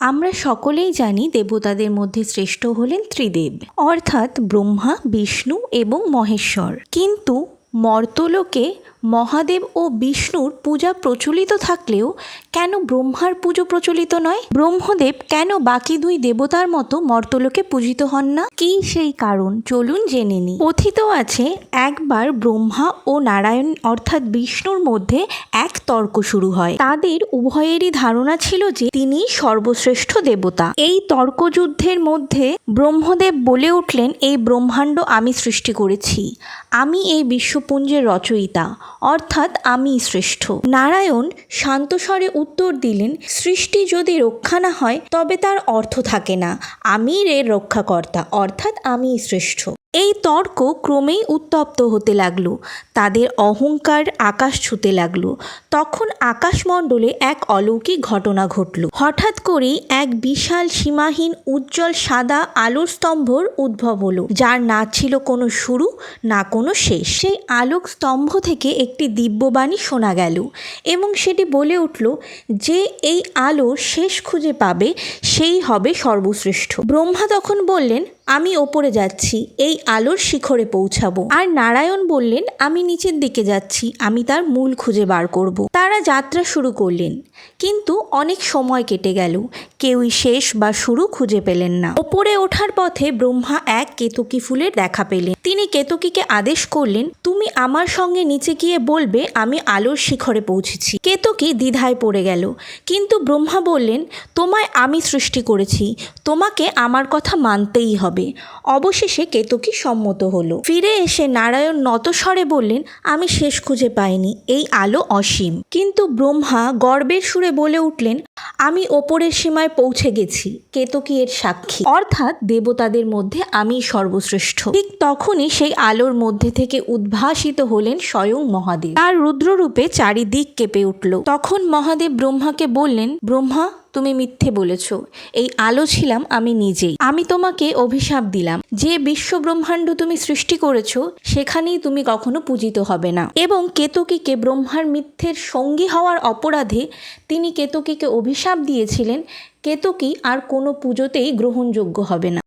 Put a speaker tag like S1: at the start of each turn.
S1: আমরা সকলেই জানি দেবতাদের মধ্যে শ্রেষ্ঠ হলেন ত্রিদেব, অর্থাৎ ব্রহ্মা, বিষ্ণু এবং মহেশ্বর। কিন্তু মর্তলোকে মহাদেব ও বিষ্ণুর পূজা প্রচলিত থাকলেও কেন ব্রহ্মার পুজো প্রচলিত নয়? ব্রহ্মদেব কেন বাকি দুই দেবতার মতো মর্তলোকে পূজিত হন না? কি সেই কারণ? চলুন জেনে নিই। কথিত আছে, একবার ব্রহ্মা ও নারায়ণ অর্থাৎ বিষ্ণুর মধ্যে এক তর্ক শুরু হয়। তাদের উভয়েরই ধারণা ছিল যে তিনি সর্বশ্রেষ্ঠ দেবতা। এই তর্কযুদ্ধের মধ্যে ব্রহ্মদেব বলে উঠলেন, এই ব্রহ্মাণ্ড আমি সৃষ্টি করেছি। আমি এই বিশ্বপুঞ্জের রচয়িতা। অর্থাৎ আমি শ্রেষ্ঠ। নারায়ণ শান্তস্বরে উত্তর দিলেন, সৃষ্টি যদি রক্ষা না হয়, তবে তার অর্থ থাকে না। আমি এর রক্ষাকর্তা, অর্থাৎ আমি শ্রেষ্ঠ। এই তর্ক ক্রমেই উত্তপ্ত হতে লাগল। তাদের অহংকার আকাশ ছুতে লাগল। তখন আকাশমণ্ডলে এক অলৌকিক ঘটনা ঘটল। হঠাৎ করেই এক বিশাল সীমাহীন উজ্জ্বল সাদা আলোর স্তম্ভর উদ্ভব হলো। যার না ছিল কোনো শুরু, না কোনো শেষ। সেই আলোক স্তম্ভ থেকে একটি দিব্যবাণী শোনা গেল এবং সেটি বলে উঠল, যে এই আলো শেষ খুঁজে পাবে, সেই হবে সর্বশ্রেষ্ঠ। ব্রহ্মা তখন বললেন আমি ওপরে যাচ্ছি, এই আলোর শিখরে পৌঁছাবো। আর নারায়ণ বললেন, আমি নিচের দিকে যাচ্ছি, আমি তার মূল খুঁজে বার করব। তারা যাত্রা শুরু করলেন, কিন্তু অনেক সময় কেটে গেল। কেউই শেষ বা শুরু খুঁজে পেলেন না। ওপরে ওঠার পথে ব্রহ্মা এক কেতকী ফুলের দেখা পেলেন। তিনি কেতকীকে আদেশ করলেন, তুমি আমার সঙ্গে নিচে গিয়ে বলবে, আমি আলোর শিখরে পৌঁছেছি। কেতকী দ্বিধায় পড়ে গেল, কিন্তু ব্রহ্মা বললেন, তোমায় আমি সৃষ্টি করেছি, তোমাকে আমার কথা মানতেই হবে। অবশেষে কেতকী সম্মত হলো। ফিরে এসে নারায়ণ নতস্বরে বললেন, আমি শেষ খুঁজে পাইনি, এই আলো অসীম। কিন্তু ব্রহ্মা গর্বের সুরে বলে উঠলেন, আমি ওপরের সীমায় পৌঁছে গেছি, কেতকী এর সাক্ষী। অর্থাৎ দেবতাদের মধ্যে আমি সর্বশ্রেষ্ঠ। ঠিক তখনই সেই আলোর মধ্যে থেকে উদ্ভাসিত হলেন স্বয়ং মহাদেব। তার রুদ্ররূপে চারিদিক কেঁপে উঠল। তখন মহাদেব ব্রহ্মাকে বললেন, ব্রহ্মা তুমি মিথ্যে বলেছ। এই আলো ছিলাম আমি নিজেই। আমি তোমাকে অভিশাপ দিলাম। যে বিশ্ব ব্রহ্মাণ্ড তুমি সৃষ্টি করেছ, সেখানেই তুমি কখনো পূজিত হবে না। এবং কেতকীকে ব্রহ্মার মিথ্যের সঙ্গী হওয়ার অপরাধে তিনি কেতকীকে অভিশাপ দিয়েছিলেন। কেতকী আর কোনো পুজোতেই গ্রহণযোগ্য হবে না।